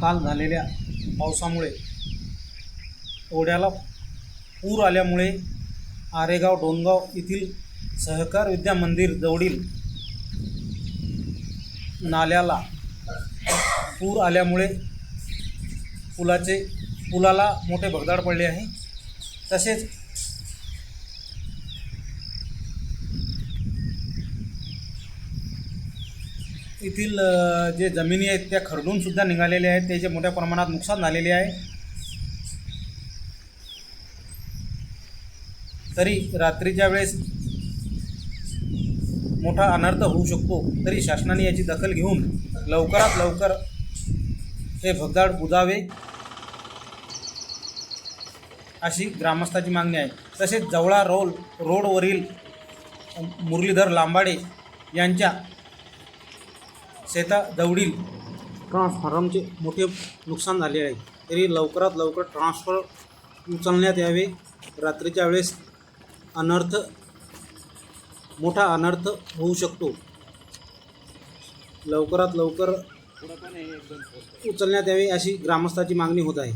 काल झालेल्या पावसामुळे ओढ्याला पूर आल्यामुळे आरेगाव डोनगाव येथील सहकार विद्या मंदिर जवळील नाल्याला पूर आल्यामुळे पुलाचे पुलाला मोठे भगदाड पडले आहे. तसेच येथील जे जमिनी आहेत त्या खरडूनसुद्धा निघालेल्या आहेत. त्याचे मोठ्या प्रमाणात नुकसान झालेले आहे. तरी रात्रीच्या वेळेस मोठा अनर्थ होऊ शकतो. तरी शासनाने याची दखल घेऊन लवकरात लवकर हे भगदाड बुजावे अशी ग्रामस्थाची मागणी आहे. तसेच जवळा रोल रोडवरील मुरलीधर लांबाडे यांच्या शेताजवळील ट्रान्सफॉर्मरचे मोठे नुकसान झाले आहे. तरी लवकरात लवकर ट्रान्सफर उचलण्यात यावे. रात्रीच्या वेळेस अनर्थ मोठा अनर्थ होऊ शकतो. लवकरात लवकर उचलण्यात यावे अशी ग्रामस्थाची मागणी होत आहे.